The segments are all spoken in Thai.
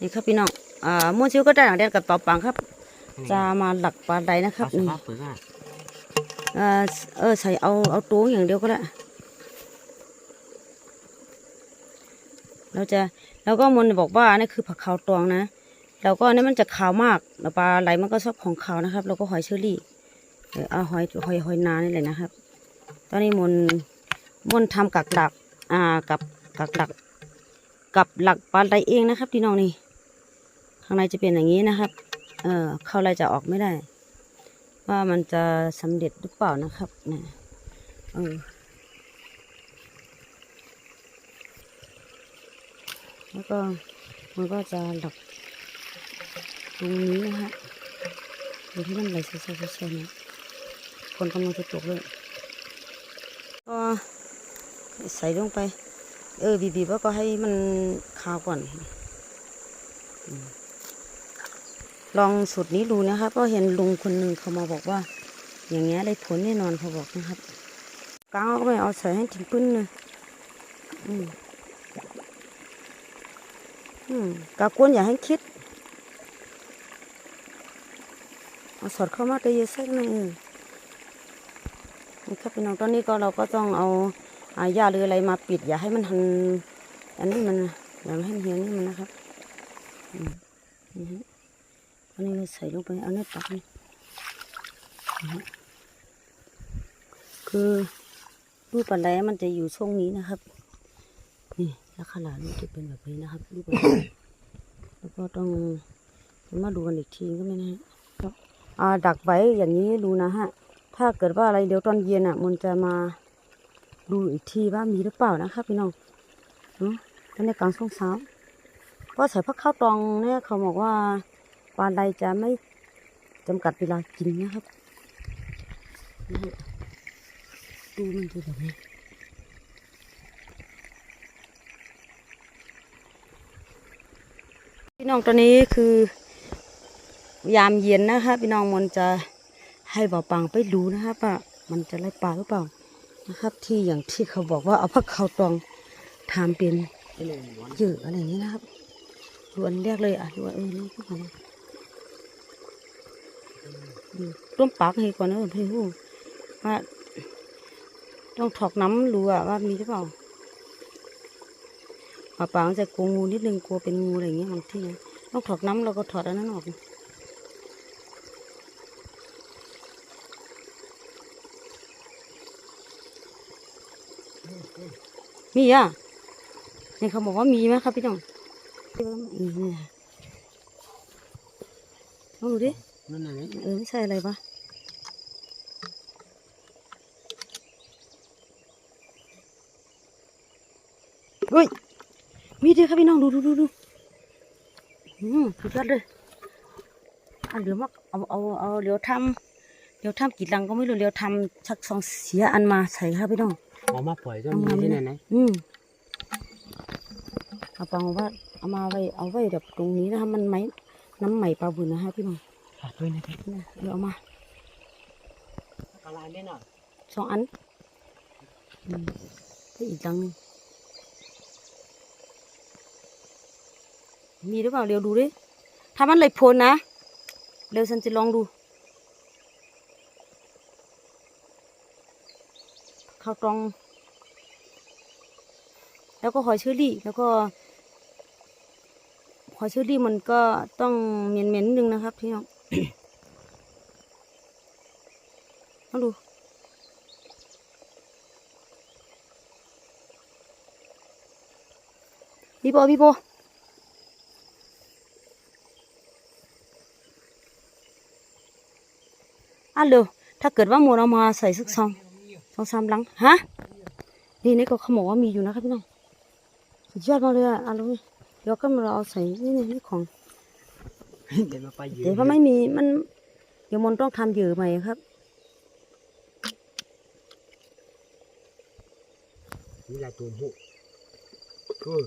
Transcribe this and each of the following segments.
นี่ครับพี่น้องอ่าม้วนชิวก็ได้หลังแดนกับเป่าปังครับ จะมาหลักปลาใดนะครับนี่นี่เปิดอะเออเออใส่เอาเอาตัวอย่างเดียวก็ได้เราจะแล้วก็มนต์บอกว่านี่คือผักขาวตวงนะแล้วก็อันนี่มันจะขาวมากแล้วปลาไหลมันก็ชอบของขาวนะครับแล้วก็หอยเชอรี่เออเอาหอยหอยหอยนานี่เลยนะครับ ตอนนี้มนต์มนต์ทำกักหลักอ่ากับกักหลักกับหลักปลาไหลเองนะครับพี่น้องนี่ ข้างในจะเป็นอย่างนี้นะครับ เออเข้าไรจะออกไม่ได้ ว่ามันจะสำเร็จหรือเปล่านะครับเนี่ยเออแล้วก็มันก็จะหลับตรงนี้นะฮะดูที่มันไหลเซ่ๆๆๆนะคนกำลังจะตกเลยก็ใส่ลงไป เออบีบๆแล้วก็ให้มันคาวก่อนอ ลองสูตรนี้ดูนะครับก็เห็นลุงคนหนึ่งเขามาบอกว่า อย่างเงี้ยได้ผลแน่นอนเขาบอกนะครับกลางก็ไม่เอาใส่ให้ถึงปึ้นเลยอืมอืมกากวนอย่าให้คิดเอาสอดเข้ามาตัวเยอะสักหน่อยเออนี่ครับพี่น้องตอนนี้ก็เราก็ต้องเอาอาหญ้าหรืออะไรมาปิด อย่าให้มันหันอันนี้มันอย่าให้มันเหี่ยวนี่มันนะครับอืมนี่ฮะ อันนี้เราใส่ลงไปเอาเนื้อตักนี่คือรูปปันไดมันจะอยู่ช่วงนี้นะครับ นี่ลักษณะมันจะเป็นแบบนี้นะครับรูปปันไดแล้วก็ต้องมาดูกันอีกทีก็ไม่นะฮะอ่าดักไว้อย่างนี้ดูนะฮะ ถ้าเกิดว่าอะไรเดี๋ยวตอนเย็นอะ มันจะมาดูอีกทีว่ามีหรือเปล่านะครับพี่น้องเนาะตอนในกลางช่วงเช้าก็ใส่ผักข้าวตองเนี่ยเขาบอกว่า ปลาใดจะไม่จำกัดเวลากินนะครับดูมันจะแบบนี้พี่น้องตอนนี้คือ ยามเย็นนะคะพี่น้องมันจะให้บ่อปังไปดูนะครับว่ามันจะไล่ปลาหรือเปล่านะครับ ที่อย่างที่เขาบอกว่าเอาผักเขาตองทำเป็นเยื่ออะไรอย่างนี้นะครับดูอันแรกเลยอะดูอันเออนี่ก็พอนะ ดูต้มปากให้ก่อนนะพี่ฮู้ว่าต้องถอกน้ำดูอะว่ามีหรือเปล่าปลาปางจะกลัวงูนิดนึงกลัวเป็นงูอะไรอย่างเงี้ยบางทีนะต้องถอกน้ำเราก็ถอดอันนั้นออกมีอะนี่เขาบอกว่ามีไหมครับพี่น้องเนี่ลองดูดิ นั่นน่ะนี่เออไม่ใช่อะไรปะเฮ้ย มีด้วยครับพี่น้องดูดูดูดูอืมสุดยอดเลยอะเดี๋ยวมาเอาเอาเอาเดี๋ยวทำเดี๋ยวทำกี่ลังก็ไม่รู้เดี๋ยวทำชักสองเสียอันมาใส่ครับพี่น้องเอามาปล่อยก็มีที่ไหนไหนอืมเอาปังว่าเอามาไว้เอาไว้แบบตรงนี้นะคะมันไหมน้ำใหม่ปลาบุญนะฮะพี่น้อง ฝากด้วยนะครับเนี่ยเดี๋ยวเอามาอะไรไม่น่ะสองอันอืมได้อีกลังหนึงมีหรือเปล่าเร็วดูดิถ้ามันเลยพ้นนะ เร็วฉันจะลองดู ข้าวตอง แล้วก็หอยเชอรี่ แล้วก็หอยเชอรี่มันก็ต้องเหม็นๆนิดนึงนะครับพี่น้อง มาดูพี่โบพี่โบอะเร็วถ้าเกิดว่าหมดเอามาใส่สักสองสองสามลังฮะนี่นี่ก็เขาบอกว่ามีอยู่นะครับพี่น้องสุดยอดมากเลยอะอะเราเดี๋ยวก็มาเราเอาใส่นี่นี่นี่ของเดี๋ยวมาไปยืเดี๋ยวถ้าไม่มีมัน เดี๋ยวมนต้องทำเหยื่อใหม่ครับ นี่ลายตัวหูเออ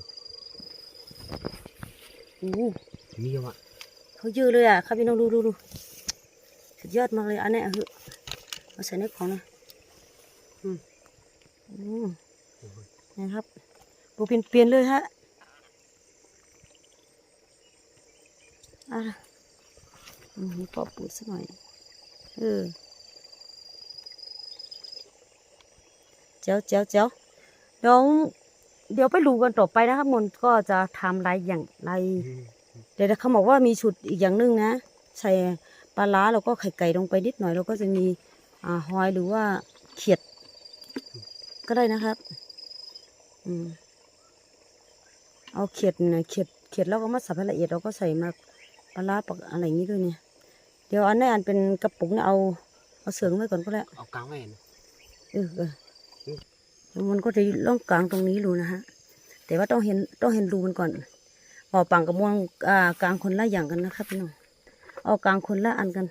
โอ้โหมีว่ะเขาเยอะเลยอะครับพี่น้องดูดูดูสุดยอดมากเลยอันเนี้ยเอาเถอะเอาใส่ในของนะอืมอืมนะครับดูเปลี่ยนเปลี่ยนๆเลยฮะอะอืมปอบปูดสักหน่อยเออเจ้าเจ้าเจ้า เดี๋ยวเดี๋ยวไปดูกันต่อไปนะครับมนก็จะทำลายอย่างไร เดี๋ยวเขาบอกว่ามีชุดอีกอย่างหนึงนะ ใส่ปลาร้าแล้วก็ไข่ไก่ลงไปนิดหน่อย แล้วก็จะมีอ่าหอยหรือว่าเขียด ก็ได้นะครับ อืมเอาเขียดนะเขียดเขียดแล้วก็มาสับให้ละเอียดเราก็ใส่มาปลาร้าปักอะไรอย่างนี้ด้วยเนี่ย เดี๋ยวอันนี้อันเป็นกระปุกเนี่ยเอาเอาเสืองไว้ก่อนก็ได้เอากลางไว้นะเออเออ แล้วมันก็จะล่องกลางตรงนี้รูนะฮะ แต่ว่าต้องเห็นต้องเห็นรูมันก่อนออกปังกับมวงอ่ากลางคนละอย่างกันนะครับพี่น้องเอากลางคนละอันกัน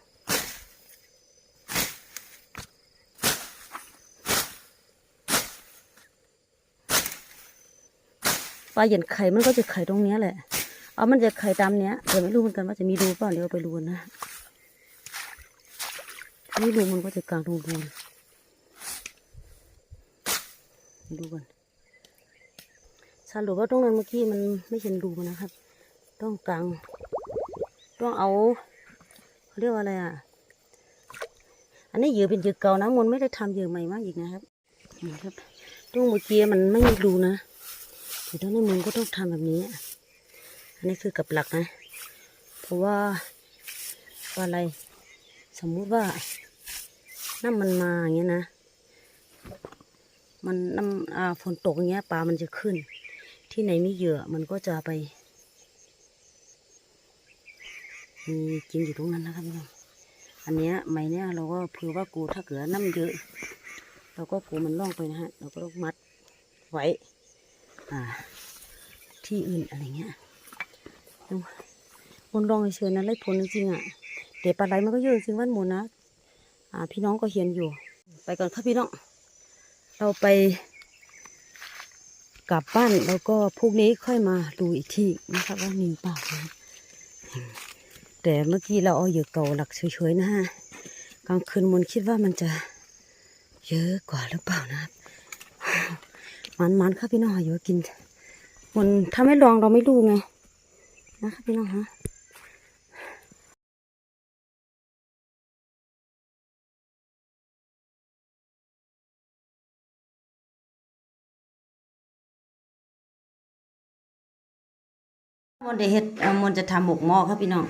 ปลาเหย็นไข่มันก็จะไข่ตรงเนี้ยแหละ เอามันจะไข่ตามเนี้ยเดี๋ยวไม่รู้เหมือนกันว่าจะมีรูเปล่าเดี๋ยวไปรูนะ นี่รูมันก็จะกลางตรงรู ดูก่อนสรุปว่าตรงนั้นเมื่อกี้มันไม่เห็นรูนะครับ ต้องกลางต้องเอาเขาเรียกว่าอะไรอะ อันนี้เหยื่อเป็นเหยื่อเก่านะมนไม่ได้ทำเหยื่อใหม่มากอีกนะครับนะครับตรงเมื่อกี้มันไม่มีรูนะแต่ตอนนี้มันก็ต้องทำแบบนี้ อันนี้คือกับหลักนะ เพราะว่าว่าอะไร สมมุติว่าน้ำมันมาอย่างเงี้ยนะ มันน้ำฝนตกอย่างเงี้ยปลามันจะขึ้น ที่ไหนมีเหยื่อมันก็จะไปมีกินอยู่ตรงนั้นนะครับพี่น้องอันเนี้ยไหมเนี้ยเราก็เผื่อว่ากูถ้าเกิดน้ำเยอะ เราก็กูมันล่องไปนะฮะ เราก็ต้องมัดไว้ อ่า ที่อื่นอะไรเงี้ยดูมนลองเฉยนะไล่ผลจริงๆอะเดี๋ยวปลาไหลมันก็เยอะจริงวันหมดนะ อ่า พี่น้องก็เห็นอยู่ ไปก่อนครับพี่น้อง เราไปกลับบ้านแล้วก็พรุ่งนี้ค่อยมาดูอีกทีนะครับว่ามีเปล่านะแต่เมื่อกี้เราเอาเหยื่อเก่าหลักเฉยๆนะฮะกลางคืนมนคิดว่ามันจะเยอะกว่าหรือเปล่านะครับมันมันครับพี่น้องอยู่กิน มันถ้าไม่ลองเราไม่รู้ไงนะครับพี่น้องฮะ มันจะเฮ็ดเอ่อมันจะทำหมกหม้อครับพี่น้อง